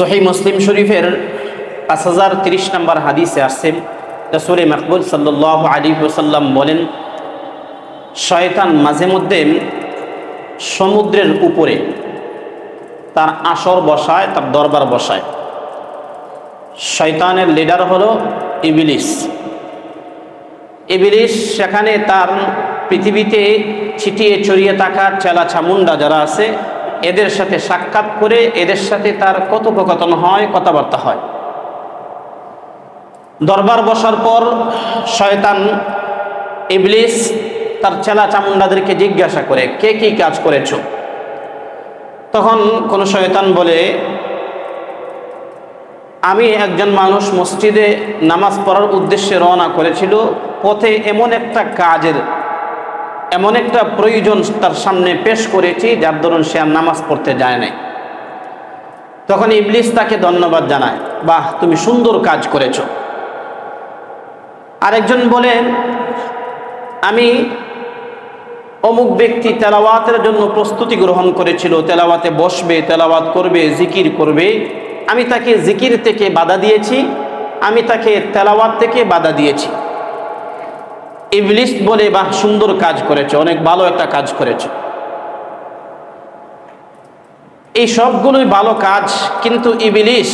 সহি মুসলিম শরীফের পাঁচ হাজার তিরিশ নম্বর হাদিসে আসছে রসুল মকবুল সাল্লাহ আলী ওসাল্লাম বলেন, শয়তান মাঝে মধ্যে সমুদ্রের উপরে তার আসর বসায়, তার দরবার বসায়। শয়তানের লিডার হলো ইবিলিস। ইবিলিস সেখানে তার পৃথিবীতে ছিটিয়ে ছড়িয়ে থাকা চেলা চামুন্ডা যারা আছে এদের সাথে সাক্ষাৎ করে এদের সাথে তার কথোপকথন হয়, কথাবার্তা হয়। দরবার বসার পর শয়তান ইবলিস তার চেলা চামুন্ডাদেরকে জিজ্ঞাসা করে, কে কি কাজ করেছ? তখন কোনো শয়তান বলে, আমি একজন মানুষ মসজিদে নামাজ পড়ার উদ্দেশ্যে রওনা করেছিল, পথে এমন একটা কাজের এমন একটা প্রয়োজন তার সামনে পেশ করেছি, যার দরুন সে আর নামাজ পড়তে যায় নাই। তখন ইবলিস তাকে ধন্যবাদ জানায়, বাহ, তুমি সুন্দর কাজ করেছ। আরেকজন বলেন আমি অমুক ব্যক্তি তেলাওয়াতের জন্য প্রস্তুতি গ্রহণ করেছিল, তেলাওয়াতে বসবে, তেলাওয়াত করবে, জিকির করবে। আমি তাকে জিকির থেকে বাধা দিয়েছি, আমি তাকে তেলাওয়াত থেকে বাধা দিয়েছি। ইবলিস বলে, বাহ, সুন্দর কাজ করেছে, অনেক ভালো একটা কাজ করেছে। এই সবগুলোই ভালো কাজ, কিন্তু ইবলিস,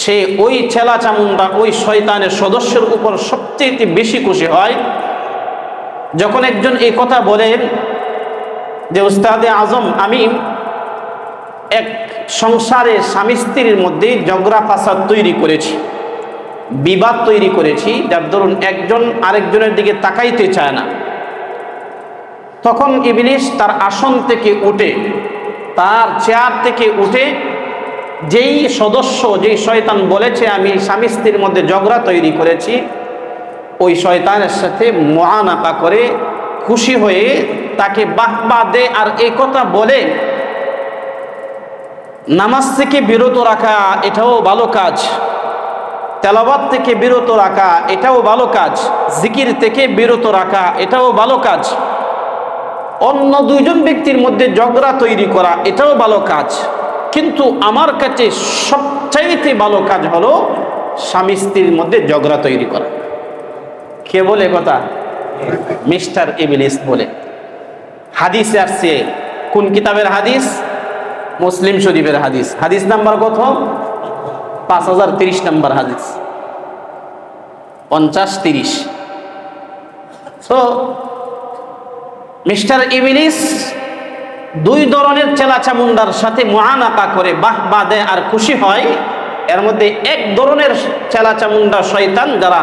সে ওই ছেলা চামুন্ডা ওই শয়তানের সদস্যের উপর সবচেয়ে বেশি খুশি হয়, যখন একজন এই কথা বলেন যে, উস্তাদে আজম, আমি এক সংসারে স্বামী স্ত্রীর মধ্যে জগরা ফাসাদ তৈরি করেছি। বিবাদ তৈরি করেছি, যার ধরুন একজন আরেকজনের দিকে তাকাইতে চায় না। তখন ইবলিশ তার আসন থেকে উঠে, তার চেয়ার থেকে উঠে, যেই সদস্য, যেই শয়তান বলেছে, আমি স্বামী স্ত্রীর মধ্যে ঝগড়া তৈরি করেছি ওই শয়তানের সাথে মহানাকা করে খুশি হয়ে তাকে বাহবা দে আর এই কথা বলে, নামাজ থেকে বিরত রাখা, এটাও ভালো কাজ। তেলাবাদ থেকে বিরত রাখা, এটাও ভালো কাজ। জিকির থেকে বিরত রাখা, এটাও ভালো কাজ। অন্য দুইজন ব্যক্তির মধ্যে ঝগড়া তৈরি করা, এটাও ভালো কাজ। কিন্তু আমার কাছে সবচাইতে ভালো কাজ হলো স্বামী স্ত্রীর মধ্যে ঝগড়া তৈরি করা। কে বলে কথা? মিস্টার এবিলিস বলে। হাদিসে আসছে, কোন কিতাবের হাদিস? মুসলিম শরীফের হাদিস। হাদিস নাম্বার কত? পাঁচ হাজার তিরিশ নম্বর হাদিস। পঞ্চাশ, তিরিশ। তো মিস্টার ইবিলিস দুই ধরনের চেলাচামুন্ডার সাথে মহানাকা করে, বাহ বাদে আর খুশি হয়। এর মধ্যে এক ধরনের চেলাচামুন্ডা শয়তান যারা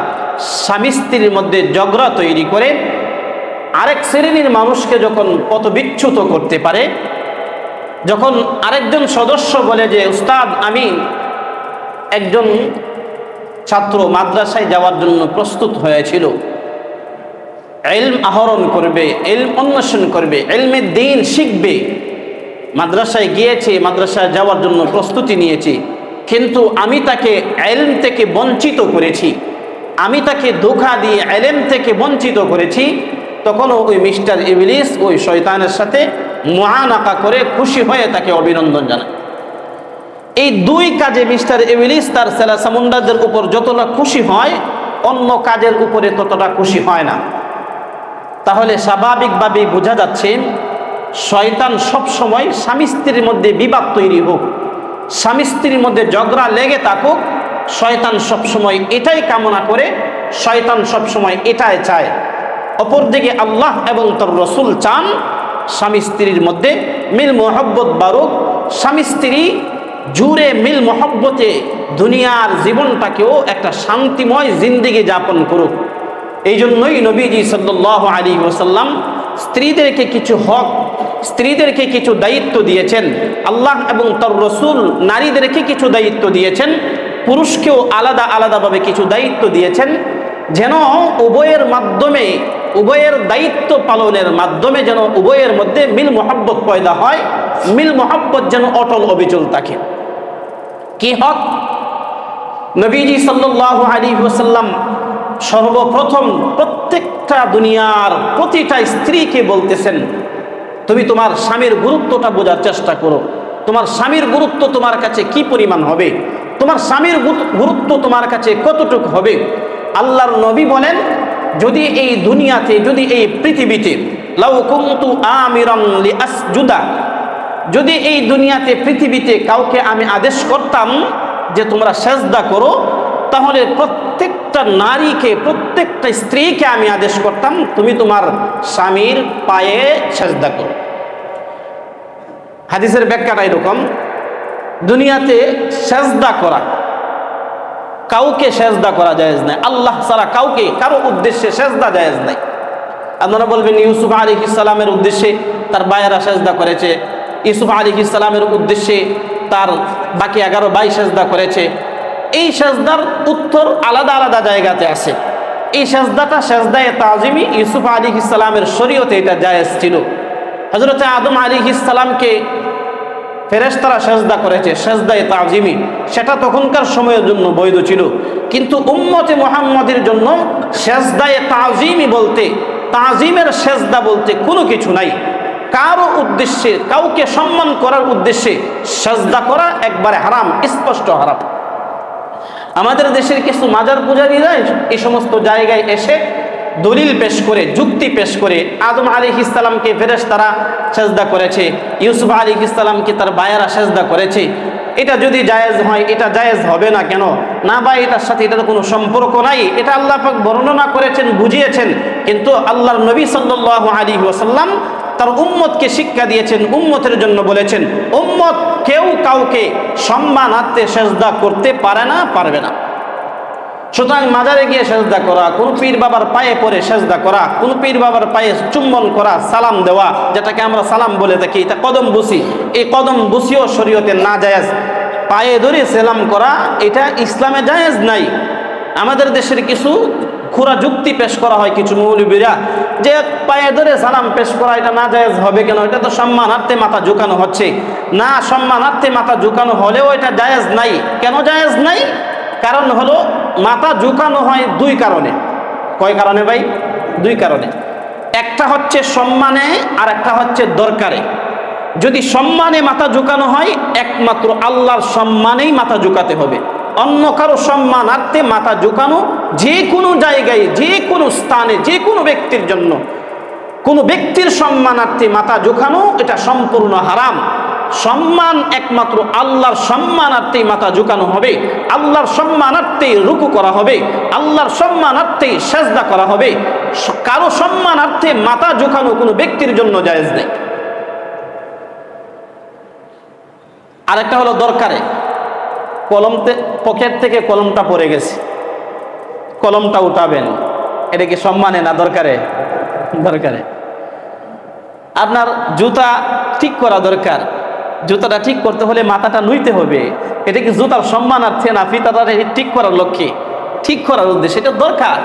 স্বামী স্ত্রীর মধ্যে ঝগড়া তৈরি করে, আরেক শ্রেণির মানুষকে যখন পথবিচ্যুত করতে পারে, যখন আরেকজন সদস্য বলে যে, উস্তাদ, আমি একজন ছাত্র মাদ্রাসায় যাওয়ার জন্য প্রস্তুত হয়েছিল। এলম আহরণ করবে এলম অন্বেষণ করবে এলমে দিন শিখবে। মাদ্রাসায় গিয়েছে, মাদ্রাসায় যাওয়ার জন্য প্রস্তুতি নিয়েছে। কিন্তু আমি তাকে এলম থেকে বঞ্চিত করেছি। আমি তাকে ধোকা দিয়ে এলেম থেকে বঞ্চিত করেছি। তখনও ওই মিস্টার ইবলিস ওই শয়তানের সাথে মহানাকা করে খুশি হয়ে তাকে অভিনন্দন জানায়। এই দুই কাজে মিস্টার এভিলিস তার সেলা সামুন্ডাদের উপর যতটা খুশি হয়, অন্য কাজের উপরে ততটা খুশি হয় না। তাহলে স্বাভাবিকভাবেই বোঝা যাচ্ছে, শয়তান সব সময় স্বামী স্ত্রীর মধ্যে বিবাদ তৈরি হোক, স্বামী স্ত্রীর মধ্যে ঝগড়া লেগে থাকুক, শয়তান সব সময় এটাই কামনা করে, শয়তান সব সময় এটাই চায়। অপরদিকে আল্লাহ এবং তোর রসুল চান, স্বামী স্ত্রীর মধ্যে মিল মোহব্বত বারুক স্বামী স্ত্রী জুড়ে মিল মহব্বতে দুনিয়ার জীবনটাকেও একটা শান্তিময় জিন্দিগি যাপন করুক। এই জন্যই নবীজি সাল্লাহ আলী ওসাল্লাম স্ত্রীদেরকে কিছু হক, স্ত্রীদেরকে কিছু দায়িত্ব দিয়েছেন। আল্লাহ এবং তার রসুল নারীদেরকে কিছু দায়িত্ব দিয়েছেন। পুরুষকেও আলাদা আলাদাভাবে কিছু দায়িত্ব দিয়েছেন। যেন উভয়ের মাধ্যমে, উভয়ের দায়িত্ব পালনের মাধ্যমে যেন উভয়ের মধ্যে মিল মহব্বত পয়দা হয়। মিল মহব্বত যেন অটল অবিচল থাকে। কি হক? নবীজি সাল্লাহ আলী ওসাল্লাম সর্বপ্রথম প্রত্যেকটা দুনিয়ার প্রতিটা স্ত্রীকে বলতেছেন, তুমি তোমার স্বামীর গুরুত্বটা বোঝার চেষ্টা করো। তোমার স্বামীর গুরুত্ব তোমার কাছে কি পরিমাণ হবে? তোমার স্বামীর গুরুত্ব তোমার কাছে কতটুকু হবে? আল্লাহর নবী বলেন, যদি এই দুনিয়াতে, যদি এই পৃথিবীতে, লাউ কুনতু আমিরান লিআসজুদা যদি এই দুনিয়াতে, পৃথিবীতে কাউকে আমি আদেশ করতাম যে তোমরা সেজদা করো, তাহলে প্রত্যেকটা নারীকে, প্রত্যেকটা স্ত্রীকে আমি আদেশ করতাম, তুমি তোমার স্বামীর পায়ে সেজদা করো। হাদিসের ব্যাখ্যাটা এরকম, দুনিয়াতে সেজদা করা, কাউকে সেজদা করা জায়েজ নাই। আল্লাহ ছাড়া কাউকে, কারও উদ্দেশ্যে সেজদা জায়েজ নাই। আপনারা বলবেন, ইউসুফ আলী ইসলামের উদ্দেশ্যে তার বায়েরা সেজদা করেছে। ইউসুফ আলী ইসলামের উদ্দেশ্যে তার বাকি এগারো বাই সেজদা করেছে। এই সেজদার উত্তর আলাদা আলাদা জায়গাতে আছে। এই সেজদাটা সেজদায় তাজিমি ইউসুফ আলী ইসলামের শরীয়তে এটা জায়েজ ছিল। হজরত আদম আলী ইসলামকে ফেরেশতারা সেজদা করেছে, সেজদায় তাজিমি। সেটা তখনকার সময়ের জন্য বৈধ ছিল। কিন্তু উম্মতে মোহাম্মদের জন্য সেজদায় তাজিমি বলতে, তাজিমের সেজদা বলতে কোনো কিছু নাই। কারও উদ্দেশ্যে, কাউকে সম্মান করার উদ্দেশ্যে সাজদা করা একবারে হারাম, স্পষ্ট হারাম। আমাদের দেশের কিছু মাজার পূজারীরা এই সমস্ত জায়গায় এসে দলিল পেশ করে, যুক্তি পেশ করে আদম আলী ইসলামকে ফেরেস তারা সেজদা করেছে, ইউসুফ আলী ইসলামকে তার বায়েরা সেজদা করেছে। এটা যদি জায়েজ হয়, এটা জায়েজ হবে না কেন? না বা এটার সাথে এটার কোনো সম্পর্ক নাই। এটা আল্লাহ বর্ণনা করেছেন, বুঝিয়েছেন। কিন্তু আল্লাহর নবী সাল্লাল্লাহু আলী ওয়াসাল্লাম তার উম্মতকে শিক্ষা দিয়েছেন, উম্মতের জন্য বলেছেন, উম্মত কেউ কাউকে সম্মানার্থে সেজদা করতে পারে না, পারবে না। সুতরাং মাজারে গিয়ে সেজদা করা, কোন পীর বাবার পায়ে পরে সেজদা করা, কোন পীর বাবার পায়ে চুম্বন করা, সালাম দেওয়া, যেটাকে আমরা সালাম বলে থাকি, এটা কদম বুসি। এই কদম বুসিও শরীয়তে না জায়েজ পায়ে ধরে সালাম করা, এটা ইসলামে জায়েজ নাই। আমাদের দেশের কিছু খুরা যুক্তি পেশ করা হয় কিছু মৌলবীরা যে পায়ে ধরে সালাম পেশ করা, এটা না জায়েজ হবে কেন? এটা তো সম্মানার্থে মাথা ঝুঁকানো হচ্ছে। না, সম্মানার্থে মাথা ঝুঁকানো হলেও এটা জায়েজ নাই। কেন জায়েজ নাই? কারণ হলো মাথা ঝুঁকানো হয় দুই কারণে। কয় কারণে ভাই? দুই কারণে। একটা হচ্ছে সম্মানে আর একটা হচ্ছে দরকারে। যদি সম্মানে মাথা ঝুঁকানো হয়, একমাত্র আল্লাহর সম্মানেই মাথা ঝুঁকাতে হবে। অন্য কারও সম্মানার্থে মাথা ঝুঁকানো যে কোনো জায়গায় যে কোনো স্থানে যে কোনো ব্যক্তির জন্য। কোনো ব্যক্তির সম্মানার্থে মাথা ঝুঁকানো, এটা সম্পূর্ণ হারাম। সম্মান একমাত্র আল্লাহর সম্মানার্থেই মাথা ঝুঁকানো হবে। আল্লাহর সম্মানার্থেই রুকু করা হবে। আল্লাহর সম্মানার্থেই সেজদা করা হবে। কারও সম্মানার্থে মাথা ঝুঁকানো কোনো ব্যক্তির জন্য জায়েজ নেই। আরেকটা হলো দরকারে। কলমতে, পকেট থেকে কলমটা পড়ে গেছে। কলমটা উঠাবেন। এটা কি সম্মানে না দরকারে? দরকারে। আপনার জুতা ঠিক করা দরকার। জুতাটা ঠিক করতে হলে মাথাটা নুইতে হবে। এটা কি জুতার সম্মানার্থে না ফিতাটা ঠিক করার লক্ষ্যে। ঠিক করার উদ্দেশ্যে। এটা দরকার।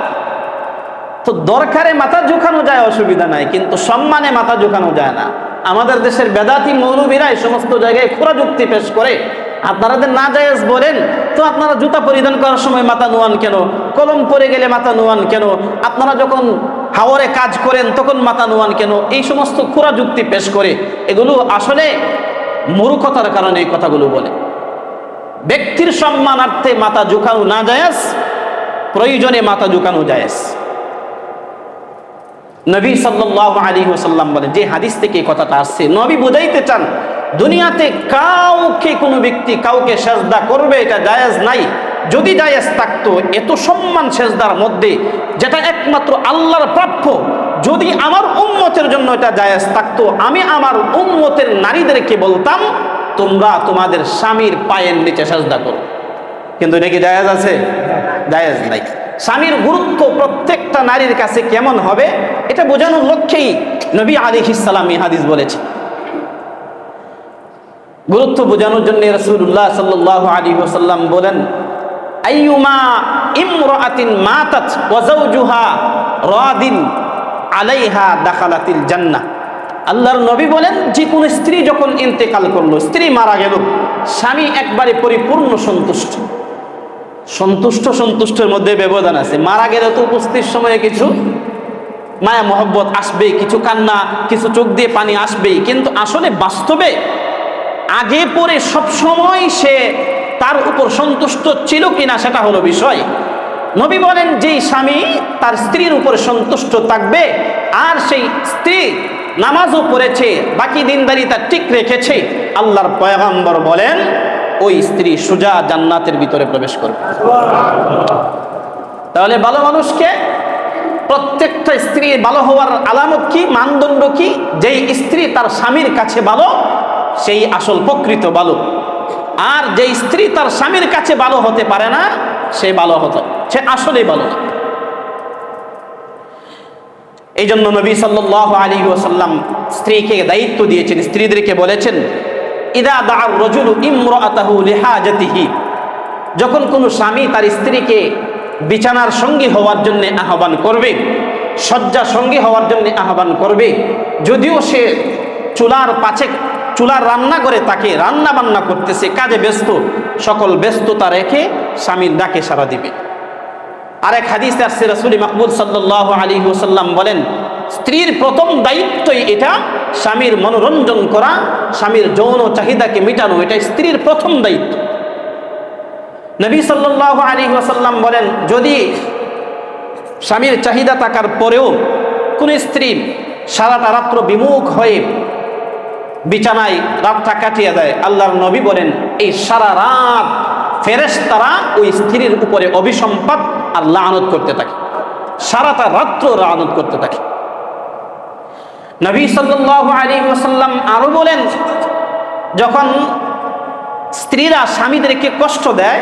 তো দরকারে মাথা ঝুঁকানো যায়, অসুবিধা নাই। কিন্তু সম্মানে মাথা ঝুঁকানো যায় না। আমাদের দেশের বেদাতি মৌলবীরা এই সমস্ত জায়গায় খোরা যুক্তি পেশ করে। আপনারা না জায়েজ বলেন, তো আপনারা জুতা পরিধান করার সময় মাথা নোয়ান কেন? কলম পরে গেলে মাথা নোয়ান কেন? আপনারা যখন হাওয়ারে কাজ করেন, তখন মাথা নোয়ান কেন? এই সমস্ত খোরা যুক্তি পেশ করে এগুলো আসলে মূর্খতার কারণে এই কথাগুলো বলে। ব্যক্তির সম্মানার্থে মাথা ঝুঁকানো না জায়েজ প্রয়োজনে মাথা ঝুঁকানো জায়েজ নবী সাল্লাহ আলী ওসাল্লাম বলে যে হাদিস থেকে এই কথাটা আসছে, নবী বুঝাইতে চান দুনিয়াতে কাউকে কোনো ব্যক্তি কাউকে সেজদা করবে, এটা জায়েজ নাই। যদি জায়েজ থাকতো, এত সম্মান সেজদার মধ্যে, যেটা একমাত্র আল্লাহর প্রাপ্য, যদি আমার উম্মতের জন্য এটা জায়েজ থাকতো, আমি আমার উন্মতের নারীদেরকে বলতাম, তোমরা তোমাদের স্বামীর পায়ের নিচে সেজদা করো। কিন্তু এটা কি জায়েজ আছে? জায়েজ নাই। স্বামীর গুরুত্ব প্রত্যেকটা নারীর কাছে কেমন হবে, এটা বোঝানোর লক্ষ্যেই নবী আলী ইসালাম হাদিস বলেছে গুরুত্ব বোঝানোর জন্য রসুল্লাহ সাল্লাহ আলী ওসাল্লাম বলেন, আইয়ুমা ইমরাতিন মাতাত ওয়াজাউজুহা রাদিন আলাইহা দাখালাতিল জান্নাহ। আল্লাহর নবী বলেন, যে কোনো স্ত্রী যখন ইন্তেকাল করল, স্ত্রী মারা গেল, স্বামী একবারে পরিপূর্ণ সন্তুষ্ট। সন্তুষ্ট সন্তুষ্টের মধ্যে ব্যবধান আছে। মারা গেলে তো উপস্থিত সময়ে কিছু মায়া মহব্বত আসবেই, কিছু কান্না, কিছু চোখ দিয়ে পানি আসবেই। কিন্তু আসলে বাস্তবে আগে পরে সবসময় সে তার উপর সন্তুষ্ট ছিল কিনা সেটা হলো বিষয়। নবী বলেন, যেই স্বামী তার স্ত্রীর উপর সন্তুষ্ট থাকবে, আর সেই স্ত্রী নামাজও পড়েছে, বাকি দিনদারি তার ঠিক রেখেছে, আল্লাহর পয়গাম্বর বলেন, ওই স্ত্রী সুজা জান্নাতের ভিতরে প্রবেশ করবে। তাহলে ভালো মানুষকে প্রত্যেকটা স্ত্রী ভালো হওয়ার আলামত কি, মানদণ্ড কি? যেই স্ত্রী তার স্বামীর কাছে ভালো সেই আসল প্রকৃত ভালো আর যে স্ত্রী তার স্বামীর কাছে ভালো হতে পারে না, সে ভালো হতো সে আসলেই ভালো না। এই জন্য নবী সাল্লাহ আলী ওসাল্লাম স্ত্রীকে দায়িত্ব দিয়েছেন, স্ত্রীদেরকে বলেছেন, ইদা দার রজুলু ইমরাতাহু লিহাজাতিহি। যখন কোনো স্বামী তার স্ত্রীকে বিছানার সঙ্গী হওয়ার জন্য আহ্বান করবে, শয্যা সঙ্গী হওয়ার জন্য আহ্বান করবে, যদিও সে চুলার পাছে চুলার রান্না করে তাকে রান্না বান্না করতেছে, কাজে ব্যস্ত। সকল ব্যস্ততা রেখে স্বামীর ডাকে সারা দিবে। আরেক হাদিসে আসছে, রসুল মাহমুদ সাল্লাহ আলী ওসাল্লাম বলেন, স্ত্রীর প্রথম দায়িত্বই এটা স্বামীর মনোরঞ্জন করা, স্বামীর যৌন চাহিদাকে মেটানো, এটা স্ত্রীর প্রথম দায়িত্ব। নবী সাল্লাহ আলী ওসাল্লাম বলেন, যদি স্বামীর চাহিদা থাকার পরেও কোন স্ত্রী সারাটা রাত্র বিমুখ হয়ে বিছানায় রাতটা কাটিয়ে দেয়। আল্লাহর নবী বলেন, এই সারা রাত ফেরেশতারা ওই স্ত্রীর উপরে অভিসম্পাদ আর লানত করতে থাকে। সারাটা রাত্র লানত করতে থাকে। নবী সাল্লাল্লাহু আলাইহি ওয়াসাল্লাম আরও বলেন, যখন স্ত্রীরা স্বামীদেরকে কষ্ট দেয়,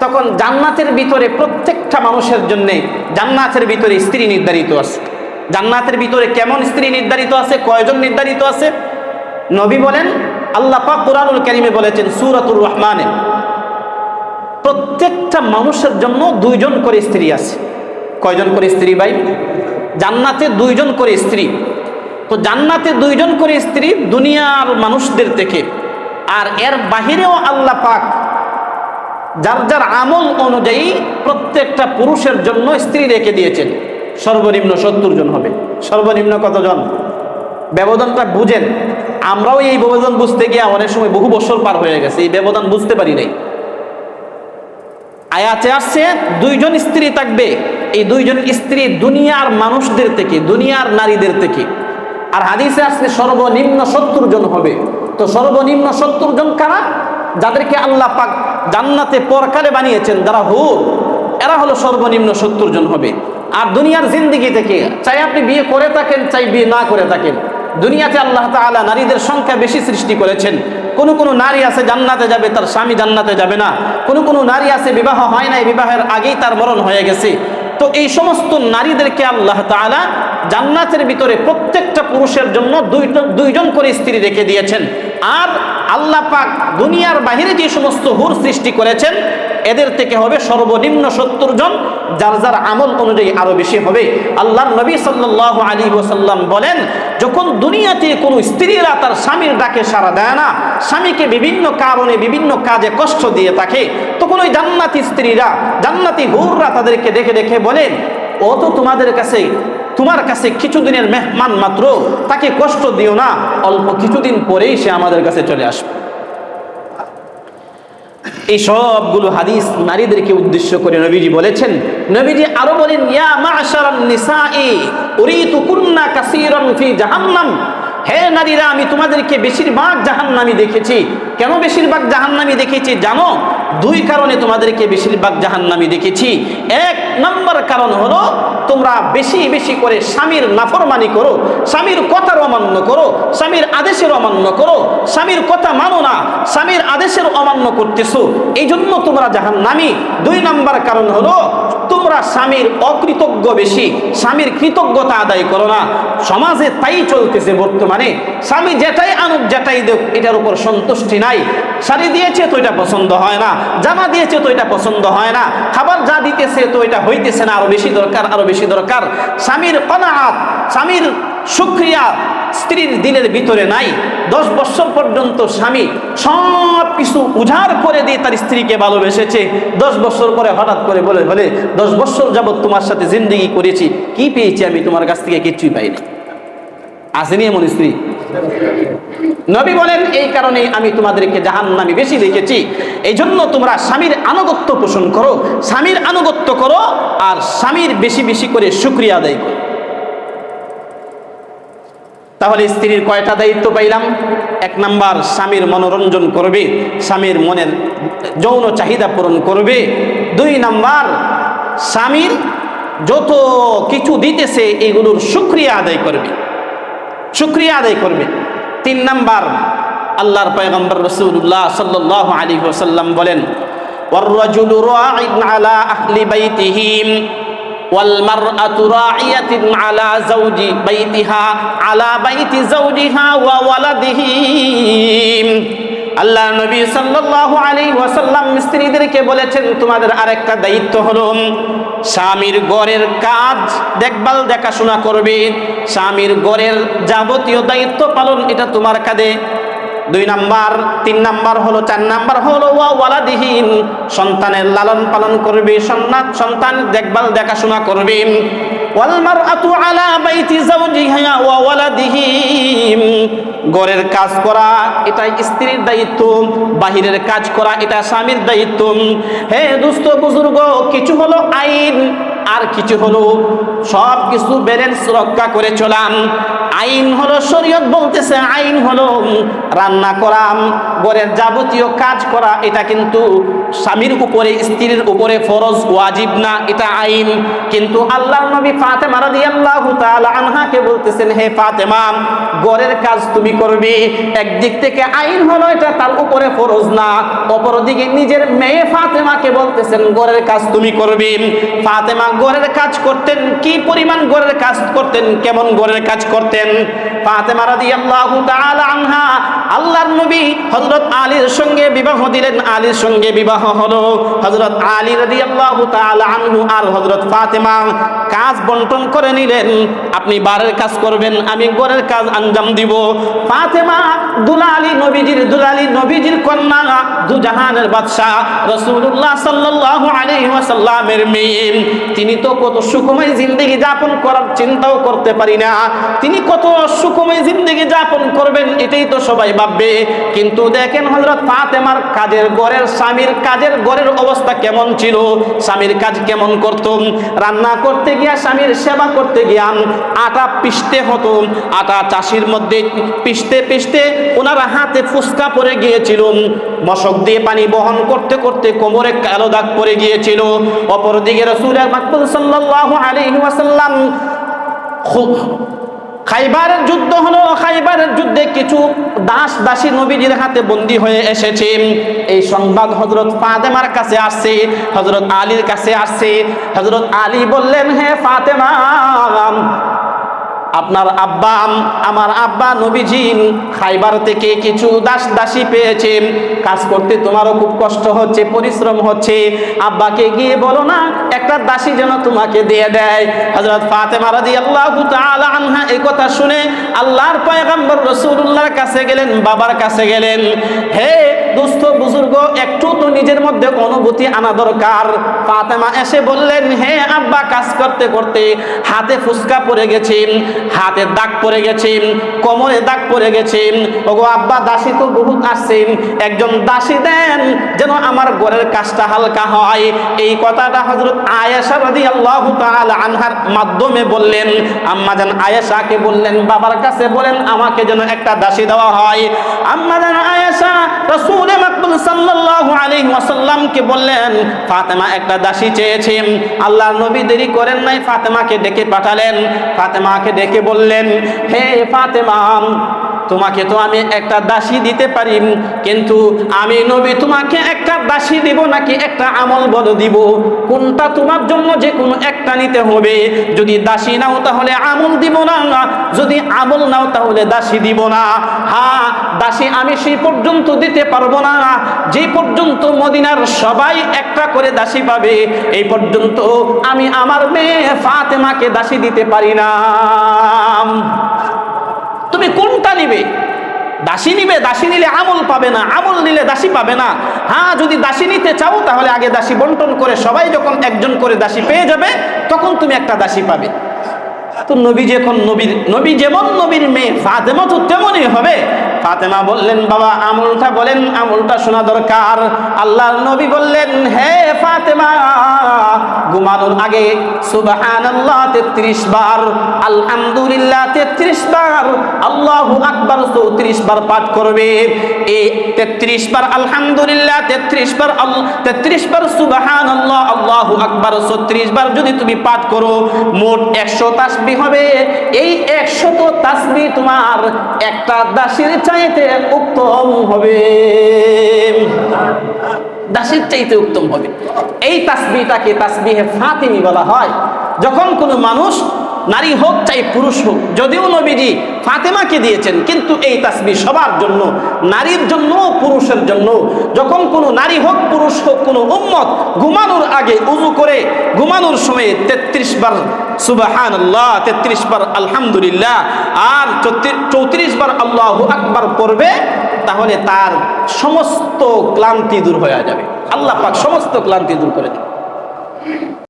তখন জান্নাতের ভিতরে প্রত্যেকটা মানুষের জন্য জান্নাতের ভিতরে স্ত্রী নির্ধারিত আছে। জান্নাতের ভিতরে কেমন স্ত্রী নির্ধারিত আছে? কয়জন নির্ধারিত আছে? নবী বলেন, আল্লাহ পাক কোরআনুল কারিমে বলেছেন, সুরাতুর রহমানে প্রত্যেকটা মানুষের জন্য দুইজন করে স্ত্রী আছে। কয়জন করে স্ত্রী ভাই? জান্নাতে দুইজন করে স্ত্রী। তো জান্নাতে দুইজন করে স্ত্রী দুনিয়ার মানুষদের থেকে। আর এর বাহিরেও আল্লাহ পাক যার যার আমল অনুযায়ী প্রত্যেকটা পুরুষের জন্য স্ত্রী রেখে দিয়েছেন। সর্বনিম্ন সত্তর জন হবে। সর্বনিম্ন কতজন? ব্যবধানটা বুঝেন। আমরাও এই ব্যবধান বুঝতে গিয়ে অনেক সময় বহু বছর পার হয়ে গেছে, এই ব্যবধান বুঝতে পারি নাই। আয়াতে আসছে, দুইজন স্ত্রী থাকবে। এই দুইজন স্ত্রী দুনিয়ার মানুষদের থেকে, দুনিয়ার নারীদের থেকে। আর হাদিসে আসছে, সর্বনিম্ন সত্তর জন হবে। তো সর্বনিম্ন সত্তর জন কারা? যাদেরকে আল্লাহ পাক জান্নাতে পরকালে বানিয়েছেন, যারা হুর, এরা হলো সর্বনিম্ন সত্তর জন হবে। আর দুনিয়ার জিন্দিগি থেকে, চাই আপনি বিয়ে করে থাকেন, চাই বিয়ে না করে থাকেন। দুনিয়াতে আল্লাহ তাআলা নারীদের সংখ্যা বেশি সৃষ্টি করেছেন। কোন কোন নারী আছে জান্নাতে যাবে, তার স্বামী জান্নাতে যাবে না। কোন কোন নারী আছে বিবাহ হয় নাই, বিবাহের আগেই তার মরণ হয়ে গেছে। তো এই সমস্ত নারীদেরকে আল্লাহ তাআলা জান্নাতের ভিতরে প্রত্যেকটা পুরুষের জন্য দুইজন করে স্ত্রী রেখে দিয়েছেন। আর আল্লাহ পাক দুনিয়ার বাহিরে যে সমস্ত হুর সৃষ্টি করেছেন, এদের থেকে হবে সর্বনিম্ন সত্তর জন যার যার আমল অনুযায়ী আরও বেশি হবে। আল্লাহর নবী সাল্লাল্লাহু আলী ওসাল্লাম বলেন, যখন দুনিয়াতে কোনো স্ত্রীরা তার স্বামীর ডাকে সাড়া দেয় না, স্বামীকে বিভিন্ন কারণে বিভিন্ন কাজে কষ্ট দিয়ে থাকে, তখন ওই জান্নাতি স্ত্রীরা, জান্নাতি হুররা তাদেরকে দেখে দেখে বলেন, ও তো তোমাদের কাছে, তোমার কাছে কিছুদিনের মেহমান মাত্র, তাকে কষ্ট দিও না, অল্প কিছুদিন পরেই সে আমাদের কাছে চলে আসবে। এই সবগুলো হাদিস নারীদেরকে উদ্দেশ্য করে নবীজি বলেছেন। নবীজি আরও বলেন, ইয়া মাশারান নিসাই উরিতুকুন্না কাসীরান ফি জাহান্নাম। হে নারীরা, আমি তোমাদেরকে বেশিরভাগ জাহান্নামি দেখেছি। কেন বেশিরভাগ জাহান্নামি দেখেছি? জানো? দুই কারণে তোমাদেরকে বেশিরভাগ জাহান্নামি দেখেছি। এক নম্বর কারণ হলো, তোমরা বেশি বেশি করে স্বামীর নাফরমানি করো, স্বামীর কথার অমান্য করো, স্বামীর আদেশের অমান্য করো, স্বামীর কথা মানো না, স্বামীর আদেশের অমান্য করতেছো। এই জন্য তোমরা জাহান্নামি। দুই নম্বর কারণ হলো, তোমরা স্বামীর অকৃতজ্ঞ বেশি, স্বামীর কৃতজ্ঞতা আদায় করো না। সমাজে তাই চলতেছে বর্তমানে। স্বামী যেটাই আনুক, যেটাই দেখ এটার উপর সন্তুষ্টি নাই। শাড়ি দিয়েছে তো এটা পছন্দ হয় না, জামা দিয়েছে তো এটা পছন্দ হয় না, খাবার যা দিতেছে তো এটা হইতেছে না, আরও বেশি দরকার, আরও বেশি দরকার। স্বামীর কনাহাত স্বামীর সুক্রিয়া স্ত্রীর দিলের ভিতরে নাই। দশ বছর পর্যন্ত স্বামী সব কিছু উজাড় করে দিয়ে তার স্ত্রীকে ভালোবেসেছে। দশ বছর পরে হঠাৎ করে বলে বলে দশ বছর যাবৎ তোমার সাথে জিন্দিগি করেছি, কি পেয়েছি আমি তোমার কাছ থেকে কিচ্ছুই পাইনি? আসেনি এমন স্ত্রী? নবী বলেন, এই কারণেই আমি তোমাদেরকে জাহান্নামি বেশি দেখেছি। এই জন্য তোমরা স্বামীর আনুগত্য পোষণ করো, স্বামীর আনুগত্য করো আর স্বামীর বেশি বেশি করে শুক্রিয়া আদায় করো। তাহলে স্ত্রীর কয়টা দায়িত্ব পাইলাম? এক নাম্বার, স্বামীর মনোরঞ্জন করবে, স্বামীর মনের যৌন চাহিদা পূরণ করবে। দুই নাম্বার, স্বামীর যত কিছু দিতেছে, এগুলোর সুক্রিয়া আদায় করবে। সুক্রিয়া আদায় করবে। তিন নাম্বার আল্লাহর পয়গম্বর রসুল্লাহ সাল্লাহ আলী ওসাল্লাম বলেন والرجل راع على أهل بيته والمرأة راعية على زوج بيتها على بيت زوجها وولده আল্লাহ নবী সাল্লাল্লাহু আলাইহি ওয়াসাল্লাম স্ত্রীদেরকে বলেছেন, তোমাদের আরেকটা দায়িত্ব হলো স্বামীর গড়ের কাজ দেখভাল, দেখাশোনা করবে। স্বামীর গড়ের যাবতীয় দায়িত্ব পালন, এটা তোমার কাঁধে দুই নাম্বার, তিন নাম্বার হলো, চার নাম্বার হলো ওয়ালাদিহীন, সন্তানের লালন পালন করবে, সন্তান সন্তান দেখভাল, দেখাশোনা করবে। ওয়ালমার আতু আলা বাইতি জাওজিহা ওয়া ওয়ালাদিহি। ঘরের কাজ করা এটা স্ত্রীর দায়িত্ব। বাহিরের কাজ করা, এটা স্বামীর দায়িত্ব। হে দুস্থ বুজুর্গ, কিছু হলো আইন। আর কিছু হলো, সব কিছু ব্যালেন্স রক্ষা করে চলাম। আইন হলো শরীয়ত বলতেছে, আইন হলো রান্না করা, ঘরের যাবতীয় কাজ করা, এটা কিন্তু স্বামীর উপরে, স্ত্রীর উপরে ফরজ, ওয়াজিব না, এটা আইন। কিন্তু আল্লাহর নবী ফাতেমা রাদিয়াল্লাহু তাআলা আনহাকে বলতেছেন, হে ফাতেমা, ঘরের কাজ তুমি করবে, একদিক থেকে আইন হলো এটা, তার উপরে ফরজ না। অপরদিকে নিজের মেয়ে ফাতেমাকে বলতেছেন, ঘরের কাজ তুমি করবে। ফাতেমা ঘরের কাজ করতেন, কি পরিমাণ ঘরের কাজ করতেন, কেমন ঘরের কাজ করতেন? ফাতেমা রাদিয়াল্লাহু তাআলা আনহা আল্লাহর নবী হযরত আলীর সঙ্গে বিবাহ দিলেন। আলীর সঙ্গে বিবাহ হলো হযরত আলী রাদিয়াল্লাহু তাআলা আনহু আর হযরত ফাতেমা। কাজ বন্টন করে নিলেন, আপনি বারের কাজ করবেন, আমি ঘরের কাজ আঞ্জাম দিব। ফাতেমা দুলালি নবীজির দুলালি নবীজির কন্যা দুজাহানের বাদশাহ রাসূলুল্লাহ সাল্লাল্লাহু আলাইহি ওয়াসাল্লামের মেয়ে। তিনি তো কত সুখময় জিন্দগি যাপন করার চিন্তাও করতে পারি না। তিনি কত সুখময় জিন্দগি যাপন করবেন এটাই তো সবাই ভাববে। কিন্তু দেখেন হযরত ফাতেমার কাজের ঘরের স্বামীর কাজের ঘরের অবস্থা কেমন ছিল? স্বামীর কাজ কেমন করত? রান্না করতে গিয়া স্বামীর সেবা করতে গিয়া আটা পিষতে হতো। আটা চাষির মধ্যে পিষতে পিষতে ওনার হাতে ফুসকা পড়ে গিয়েছিল। মশক দিয়ে পানি বহন করতে করতে কোমরে কালো দাগ পড়ে গিয়েছিল। অপরদিকে রসুল আলাইহি ওয়াসাল্লাম খাইবারের যুদ্ধ হলো, খাইবারের যুদ্ধে কিছু দাস দাসী নবীজির হাতে বন্দী হয়ে এসেছে। এই সংবাদ হজরত ফাতেমার কাছে আসছে হজরত আলীর কাছে আসছে। হজরত আলী বললেন, হে ফাতেমা আপনার আব্বা, আমার আব্বা নবীজিন খাইবার থেকে কিছু দাস দাসী পেয়েছে। কাজ করতে তোমারও খুব কষ্ট হচ্ছে, পরিশ্রম হচ্ছে। আব্বাকে গিয়ে বলো না, একটা দাসী যেন তোমাকে দিয়ে দেয়। হযরত ফাতেমা রাদিয়াল্লাহু তাআলা আনহা এই কথা শুনে আল্লাহর পয়গম্বর রাসূলুল্লাহর কাছে গেলেন, বাবার কাছে গেলেন। হে দুস্থ বুজুর্গ একটু তো নিজের মধ্যে অনুভূতি আনা দরকার। ফাতেমা এসে বললেন, হে আব্বা, কাজ করতে করতে হাতে ফুসকা পড়ে গেছে হাতে দাগ পড়ে গেছে কোমরে দাগ পড়ে গেছে ওগো আব্বা, দাসী তো বহুত আসছে। একজন দাসী দেন যেন আমার ঘরের কাজটা হালকা হয়। এই কথাটা হযরত আয়েশা রাদিয়াল্লাহু তাআলা আনহার মাধ্যমে বললেন। আম্মা জান আয়েশাকে বললেন, বাবার কাছে বলেন, আমাকে যেন একটা দাসী দেওয়া হয়। আম্মা জান আয়েশা রাসূল মাকবুল সাল্লাল্লাহু আলাইহি ওয়াসাল্লামকে বললেন, ফাতেমা একটা দাসী চেয়েছে। আল্লাহর নবী দেরি করেন নাই, ফাতেমাকে ডেকে পাঠালেন। ফাতেমাকে ডেকে বললেন, হে ফাতেমা তোমাকে তো আমি একটা দাসী দিতে পারি, কিন্তু আমি নবী, তোমাকে একটা দাসী দিব নাকি একটা আমল বল দিব? কোনটা তোমার জন্য যে কোনো একটা নিতে হবে। যদি দাসী নাও তাহলে আমল দিব না, যদি আমল নাও তাহলে দাসী দিব না। হ্যাঁ দাসী আমি সেই পর্যন্ত দিতে পারব না। যে পর্যন্ত মদিনার সবাই একটা করে দাসী পাবে, এই পর্যন্ত আমি আমার মেয়ে ফাতেমাকে দাসী দিতে পারি না। তুমি কোনটা নিবে? দাসী নিবে? দাসী নিলে আমল পাবে না। আমল নিলে দাসী পাবে না। হ্যাঁ যদি দাসী নিতে চাও, তাহলে আগে দাসী বন্টন করে সবাই যখন একজন করে দাসী পেয়ে যাবে, তখন তুমি একটা দাসী পাবে। তো নবী যখন নবীর নবী যেমন নবীর মেয়ে, ফাতেমা তো তেমনই হবে। ফাতেমা বললেন, বাবা, আমলটা বলেন, আমলটা শোনা দরকার। আল্লাহর নবী বললেন, হে ফাতেমা, ঘুমানোর আগে সুবাহান আল্লাহ তেত্রিশ বার, আলহামদুলিল্লাহ তেত্রিশ বার, আল্লাহ আকবার চৌত্রিশ বার পাঠ করবে। এই তেত্রিশ বার আলহামদুলিল্লাহ, তেত্রিশ বার তেত্রিশ বার সুবাহান আল্লাহ আকবার ছত্রিশ বার যদি তুমি পাঠ করো, মোট একশো তাসবি হবে। এই একশত তাসবি তোমার একটা দাসের চাইতে উত্তম হবে। দাসের চাইতে উত্তম হবে। এই তাসবিটাকে তাসবিহে ফাতিমি বলা হয়। যখন কোনো মানুষ নারী হোক চাই পুরুষ হোক, যদিও নবীজি ফাতেমাকে দিয়েছেন, কিন্তু এই তাসবি সবার জন্য, নারীর জন্য, পুরুষের জন্য। যখন কোনো নারী হোক, পুরুষ হোক, কোনো উম্মত ঘুমানোর আগে উজু করে, ঘুমানোর সময় তেত্রিশ বার সুবাহান আল্লাহ তেত্রিশ বার আলহামদুলিল্লাহ, আর চৌত্রিশ বার আল্লাহ আকবার পড়বে, তাহলে তার সমস্ত ক্লান্তি দূর হয়ে যাবে। আল্লাহ পাক সমস্ত ক্লান্তি দূর করে দেবে